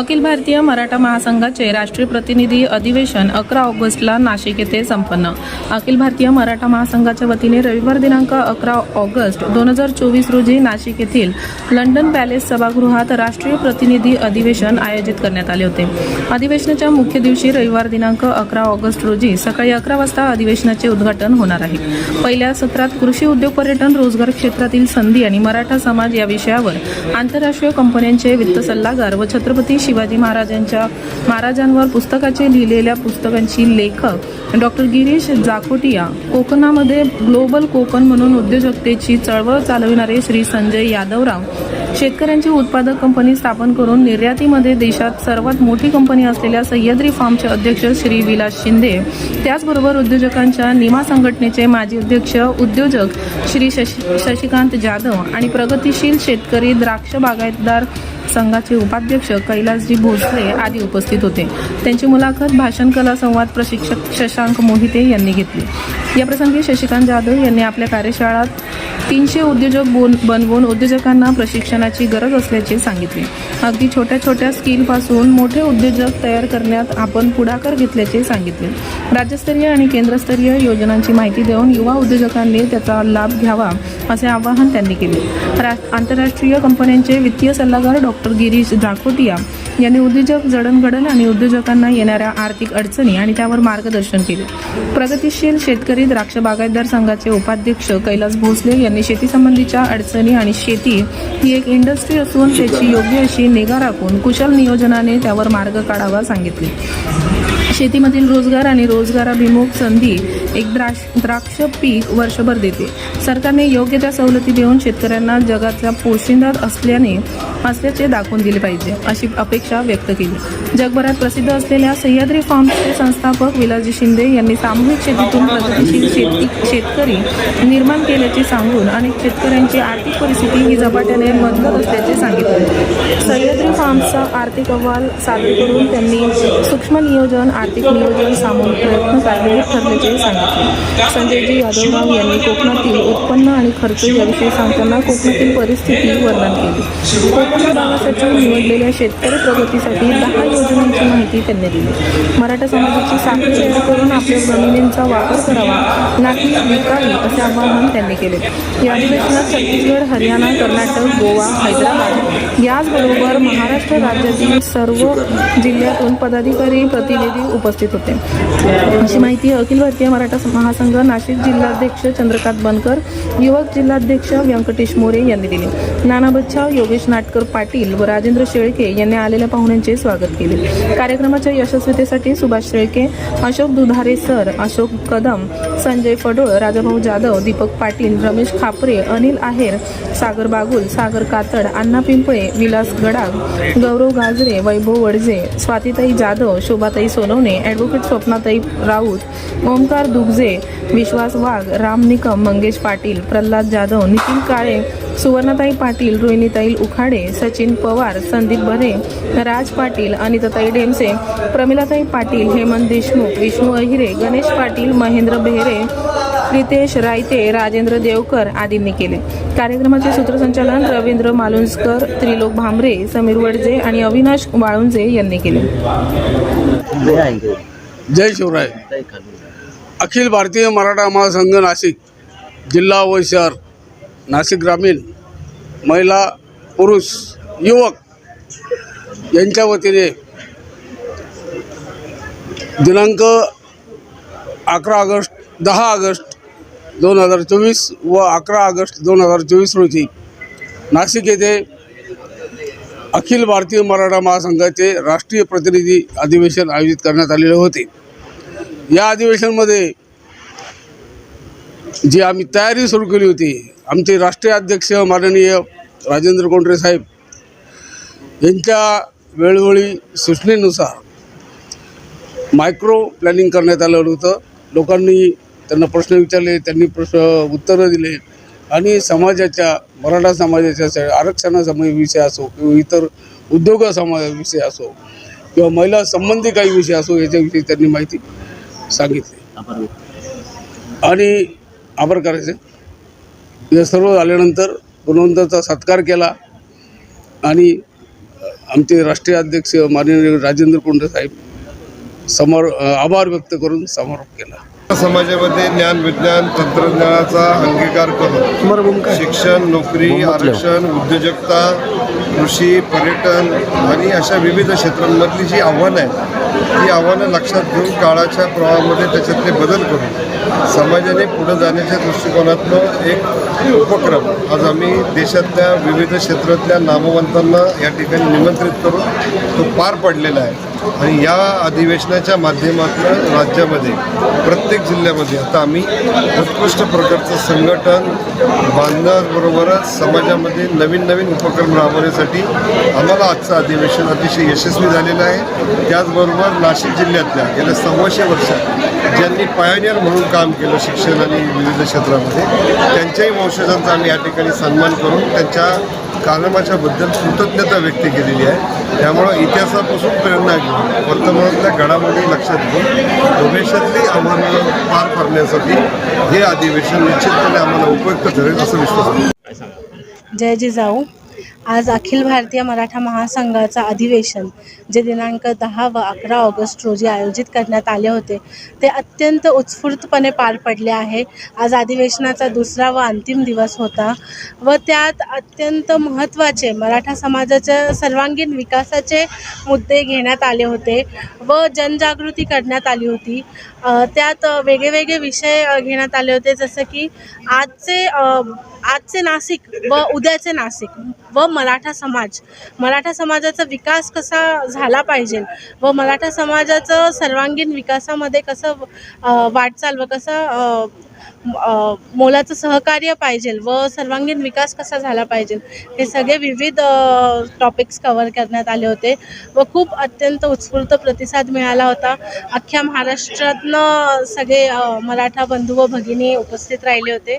अखिल भारतीय मराठा महासंघाचे राष्ट्रीय प्रतिनिधी अधिवेशन अकरा ऑगस्टला नाशिक येथे संपन्न. अखिल भारतीय मराठा महासंघाच्या वतीने रविवार दिनांक अकरा ऑगस्ट दोन हजार चोवीस रोजी नाशिक येथील लंडन पॅलेस सभागृहात राष्ट्रीय प्रतिनिधी अधिवेशन आयोजित करण्यात आले होते. अधिवेशनाच्या मुख्य दिवशी रविवार दिनांक अकरा ऑगस्ट रोजी सकाळी अकरा वाजता अधिवेशनाचे उद्घाटन होणार आहे. पहिल्या सत्रात कृषी उद्योग पर्यटन रोजगार क्षेत्रातील संधी आणि मराठा समाज या विषयावर आंतरराष्ट्रीय कंपन्यांचे वित्त सल्लागार व छत्रपती शिवाजी महाराजांच्या महाराजांवर पुस्तकाचे लिहिलेल्या पुस्तकांची लेखक डॉक्टर गिरीश जाखोटिया. कोकणामध्ये ग्लोबल कोकण म्हणून उद्योजकतेची चळवळ चालविणारे श्री संजय यादवराव. शेतकऱ्यांची उत्पादक कंपनी स्थापन करून निर्यातीमध्ये देशात सर्वात मोठी कंपनी असलेल्या सह्याद्री फार्मचे अध्यक्ष श्री विलास शिंदे त्याचबरोबर उद्योजकांच्या निमा संघटनेचे माजी अध्यक्ष उद्योजक श्री शशी शशिकांत जाधव आणि प्रगतिशील शेतकरी द्राक्ष बागायतदार संघाचे उपाध्यक्ष कैलासजी भोसले आदी उपस्थित होते. त्यांची मुलाखत भाषण कला संवाद प्रशिक्षक शशांक मोहिते यांनी घेतली. याप्रसंगी शशिकांत जाधव यांनी आपल्या कार्यशाळात तीनशे उद्योजक बोन बनवून उद्योजकांना प्रशिक्षण प्रशिक्षणाची गरज असल्याचे सांगितले. अगदी छोट्या छोट्या स्किलपासून मोठे उद्योजक तयार करण्यात आपण पुढाकार घेतल्याचे सांगितले. राज्यस्तरीय आणि केंद्रस्तरीय योजनांची माहिती देऊन युवा उद्योजकांनी त्याचा लाभ घ्यावा असे आवाहन त्यांनी केले. रा- आंतरराष्ट्रीय कंपन्यांचे वित्तीय सल्लागार डॉक्टर गिरीश जाकोटिया यांनी उद्योजक जडणघडण आणि उद्योजकांना येणाऱ्या आर्थिक अडचणी आणि त्यावर मार्गदर्शन केले. प्रगतिशील शेतकरी द्राक्ष बागायतदार संघाचे उपाध्यक्ष कैलास भोसले यांनी शेतीसंबंधीच्या अडचणी आणि शेती ही एक इंडस्ट्री असून त्याची योग्य अशी निगा राखून कुशल नियोजनाने त्यावर मार्ग काढावा सांगितले. शेतीमधील रोजगार आणि रोजगाराभिमुख संधी एक द्राक्ष द्राक्ष पीक वर्षभर देते. सरकारने योग्य त्या सवलती देऊन शेतकऱ्यांना जगातल्या पोशिंदात असल्याने असल्याचे दाखवून दिले पाहिजे अशी अपेक्षा व्यक्त केली. जगभरात प्रसिद्ध असलेल्या सह्याद्री फार्म्सचे संस्थापक विलासजी शिंदे यांनी सामूहिक शेतीतून प्रगतीशील शेती शेतकरी निर्माण केल्याचे सांगून अनेक शेतकऱ्यांची आर्थिक परिस्थिती ही झपाट्याने बदलत असल्याचे सांगितले. सह्याद्री फार्म्सचा आर्थिक अहवाल सादर करून त्यांनी सूक्ष्म नियोजन आर्थिक नियोजन सामूहिक प्रयत्न कारणीभूत ठरल्याचे सांगितले. संजयजी यादवराव यांनी कोकणातील उत्पन्न आणि खर्च याविषयी सांगताना कोकणातील परिस्थिती वर्णन केली. कोकण विभागासाठी निवडलेल्या शेतकरी प्रगतीसाठी दहा योजनांची माहिती त्यांनी दिली. मराठा समाजाची साखळी तयार करून आपल्या जमिनींचा वापर करावा नाही विकावी असे आवाहन त्यांनी केले. या अधिवेशनात छत्तीसगड हरियाणा कर्नाटक गोवा हैदराबाद याचबरोबर महाराष्ट्र राज्यातील सर्व जिल्ह्यातून पदाधिकारी प्रतिनिधी उपस्थित होते. अशी माहिती अखिल भारतीय मराठा महासंघ नाशिक जिल्हाध्यक्ष चंद्रकांत बनकर युवक जिल्हाध्यक्ष व्यंकटेश मोरे यांनी दिले. नाना बच्छाव योगेश नाटकर पाटील व राजेंद्र शेळके यांनी आलेल्या पाहुण्यांचे स्वागत केले. कार्यक्रमाच्या यशस्वीतेसाठी सुभाष शेळके अशोक दुधारे सर अशोक कदम संजय फडोळ राजाभाऊ जाधव दीपक पाटील रमेश खापरे अनिल आहेर सागर बागुल सागर कातड अण्णा पिंपळे विलास गडाग गौरव गाजरे वैभव वडजे स्वातीताई जाधव शोभाताई सोनवणे ॲडव्होकेट स्वप्नाताई राऊत ओमकार दुबजे विश्वास वाघ राम निकम मंगेश पाटील प्रल्हाद जाधव नितीन काळे सुवर्णाताई पाटील रोहिणीताई उखाडे सचिन पवार संदीप भरे राज पाटील अनिताताई ढेमसे प्रमिलाताई पाटील हेमंत देशमुख विष्णू अहिरे गणेश पाटील महेंद्र बेहरे रितेश रायते राजेंद्र देवकर आदींनी केले. कार्यक्रमाचे सूत्रसंचालन रवींद्र मालुंजकर त्रिलोक भांबरे समीर वडजे आणि अविनाश वाळुंजे यांनी केले. जय शिवराय. अखिल भारतीय मराठा महासंघ नाशिक जिल्हा व शहर नाशिक ग्रामीण. महिला पुरुष युवक यांच्या वतीने दिनांक अकरा ऑगस्ट दहा ऑगस्ट दोन हजार चोवीस व अकरा ऑगस्ट दोन हजार चोवीस रोजी नाशिक येथे अखिल भारतीय मराठा महासंघाचे राष्ट्रीय प्रतिनिधी अधिवेशन आयोजित करण्यात आलेले होते. या अधिवेशनमध्ये जी आम्ही तयारी सुरू केली होती आमचे राष्ट्रीय अध्यक्ष माननीय राजेंद्र कोंडरे साहेब यांच्या वेळोवेळी सूचनेनुसार मायक्रो प्लॅनिंग करण्यात आलं होतं. लोकांनी त्यांना प्रश्न विचारले त्यांनी प्रश्न उत्तरं दिले आणि समाजाच्या मराठा समाजाच्या आरक्षणासंबंधी विषय असो किंवा इतर उद्योगासंबंधी असो किंवा महिला संबंधी काही विषय असो याच्याविषयी त्यांनी माहिती सांगितली. आणि आभार करायचे. हे सर्व झाल्यानंतर गुणवंताचा सत्कार केला आणि आमचे राष्ट्रीय अध्यक्ष माननीय राजेंद्र कोंडे साहेब समोर आभार व्यक्त करून समारोप केला. समाजामध्ये ज्ञान विज्ञान तंत्रज्ञानाचा अंगीकार करून शिक्षण नोकरी आरक्षण उद्योजकता कृषी पर्यटन आणि अशा विविध क्षेत्रांमधली जी आव्हानं आहेत ती आव्हानं लक्षात घेऊन काळाच्या प्रवाहामध्ये त्याच्यातले बदल करून समाजाने पुढं जाण्याच्या दृष्टिकोनातनं एक उपक्रम आज आम्ही देशातल्या विविध क्षेत्रातल्या नामवंतांना या ठिकाणी निमंत्रित करून तो पार पडलेला आहे. आणि या अधिवेशनाच्या माध्यमातून राज्यामध्ये प्रत्येक जिल्ह्यामध्ये आता आम्ही उत्कृष्ट प्रकारचं संघटन बांधण्याबरोबरच समाजामध्ये नवीन नवीन उपक्रम राबवण्यासाठी आम्हाला आजचं अधिवेशन अतिशय यशस्वी झालेलं आहे. त्याचबरोबर नाशिक जिल्ह्यातल्या गेल्या सव्वाशे वर्षात ज्यांनी पायोनियर म्हणून काम केलं शिक्षण आणि विविध क्षेत्रामध्ये त्यांच्याही वंशजांचा आम्ही या ठिकाणी सन्मान करून त्यांच्या कारनामाच्याबद्दल कृतज्ञता व्यक्त केलेली आहे. त्यामुळं इतिहासापासून प्रेरणा घेऊन वर्तमानातल्या घडामोडी लक्षात घेऊन भविष्यातली आव्हानं पार पाडण्यासाठी हे अधिवेशन निश्चितपणे आम्हाला उपयुक्त ठरेल असं विश्वास आहे. जय जिजाऊ. आज अखिल भारतीय मराठा महासंघाचं अधिवेशन जे दिनांक दहा व अकरा ऑगस्ट रोजी आयोजित करण्यात आले होते ते अत्यंत उत्स्फूर्तपणे पार पडले आहे. आज अधिवेशनाचा दुसरा व अंतिम दिवस होता व त्यात अत्यंत महत्त्वाचे मराठा समाजाच्या सर्वांगीण विकासाचे मुद्दे घेण्यात आले होते व जनजागृती करण्यात आली होती. त्यात वेगळे वेगळे विषय घेण्यात आले होते जसं की आजचे आजचे नाशिक व उद्याचे नाशिक व मराठा समाज. मराठा समाजाचा विकास कसा झाला पाहिजे व मराठा समाजाचं सर्वांगीण विकासामध्ये कसं वाटचाल व कसं मोलाचं सहकार्य पाहिजे व सर्वांगीण विकास कसा झाला पाहिजे हे सगळे विविध टॉपिक्स कवर करण्यात आले होते व खूप अत्यंत उत्स्फूर्त प्रतिसाद मिळाला होता. अख्ख्या महाराष्ट्रातनं सगळे मराठा बंधू व भगिनी उपस्थित राहिले होते.